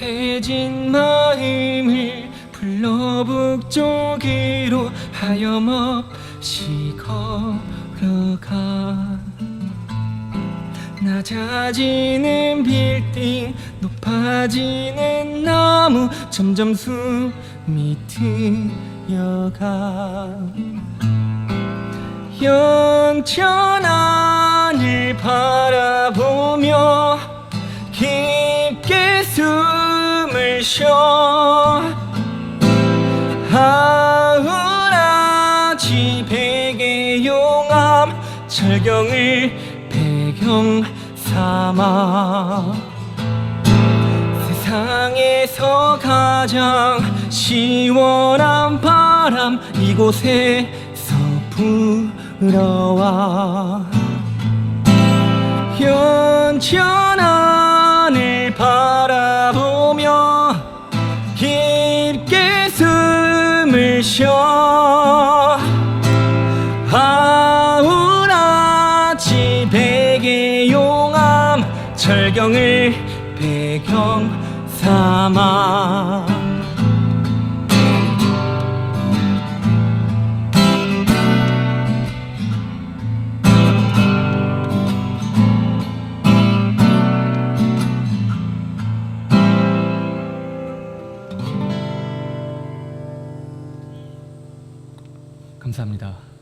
해진 마음을 불러 북쪽으로 하염없이 걸어가. 낮아지는 빌딩 높아지는 나무 점점 숨이 트여가. 연천안을 바라보며 깊게 숨을 쉬어 하우라지 베개 용암 절경을 배경 삼아 세상에서 가장 시원한 바람 이곳에서 불어와. 현천안 쉬어 하우라지 베개 용암 절경을 배경 삼아 감사합니다.